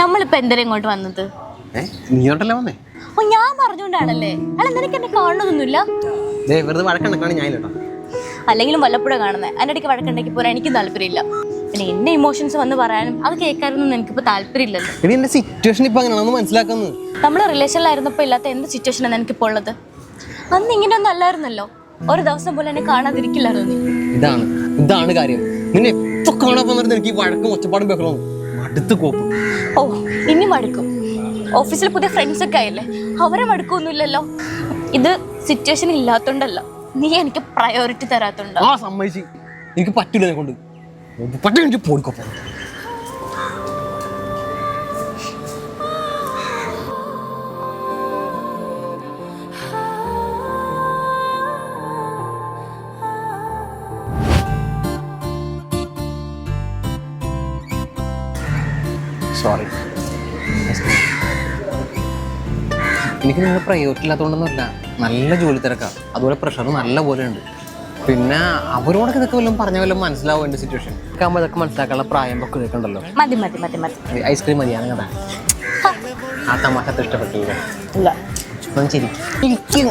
നമ്മളിപ്പോ എന്തിനാ ഇങ്ങോട്ട് വന്നത്? നീയോട്ടല്ലേ വന്നേ? ഓ ഞാൻ പറഞ്ഞോണ്ടാണല്ലേ. അല്ല നിനക്ക് എന്നെ കാണുന്നതൊന്നുമില്ല? ദേ വെറുതെ വഴക്കണക്കാണ് ഞാൻ കേട്ടോ. അല്ലെങ്കിലും വല്ലപ്പോഴും കാണുന്നത് അതിന്റെ ഇടയ്ക്ക് വഴക്കുണ്ടെങ്കിൽ പോരാ എനിക്ക് താല്പര്യമില്ല. പിന്നെ എന്റെ ഇമോഷൻസ് വന്ന് പറയാനും അത് കേൾക്കാനൊന്നും എനിക്കിപ്പോ താല്പര്യമില്ലല്ലോ. നമ്മൾ എന്റെ സിറ്റുവേഷൻ ഇപ്പൊ അങ്ങനെയാണെന്ന് മനസ്സിലാക്കുന്നു. നമ്മൾ റിലേഷനിലായിരുന്നപ്പോൾ ഇല്ലാത്ത എന്ത് സിറ്റുവേഷനാണ് എനിക്കിപ്പോ ഉള്ളത്? അന്ന് ഇങ്ങനെയൊന്നും അല്ലായിരുന്നല്ലോ. ഒരു ദിവസം പോലും എന്നെ കാണാതിരിക്കില്ലായിരുന്നു നീ. ഇതാണ് ഇതാണ് കാര്യം. നിന്നെ എപ്പോ കാണാൻ പോകുന്നത് എനിക്ക് ഈ വഴക്കും ഒച്ചപ്പാടും ബഹളവും. അടുത്ത് കോപ്പ്. ഓ ഇനി മടുക്കും ഓഫീസിൽ പുതിയ ഫ്രണ്ട്സ് ഒക്കെ ആയല്ലേ? അവരെ മടുക്കൊന്നുമില്ലല്ലോ. ഇത് സിറ്റുവേഷൻ ഇല്ലാത്തോണ്ടല്ല. നീ എനിക്ക് പ്രയോറിറ്റി തരാത്തോണ്ടോ. ആ സമ്മതിച്ച്. എനിക്ക് പറ്റൂല കൊണ്ട് പറ്റ എനിക്ക് പോടിക്കൊപ്പം സോറി എനിക്ക് നിങ്ങൾ പ്രയോറിറ്റി ഇല്ലാത്തതുകൊണ്ടൊന്നുമല്ല നല്ല ജോലി തിരക്കാണ് അതുപോലെ പ്രഷർ നല്ല പോലെ ഉണ്ട്. പിന്നെ അവരോടൊക്കെ ഇതൊക്കെ വല്ലതും പറഞ്ഞ വല്ലതും മനസ്സിലാവും എന്റെ സിറ്റുവേഷൻ ആകുമ്പോൾ ഇതൊക്കെ മനസ്സിലാക്കാനുള്ള പ്രായം ഒക്കെ ഇതൊക്കെ ഉണ്ടല്ലോ മതി മതി മതി. മതി ഐസ്ക്രീം മതിയാണ് കഥ ആ തമാശ അത്ര ഇഷ്ടപ്പെട്ടു ഇല്ല. ചിരിക്കും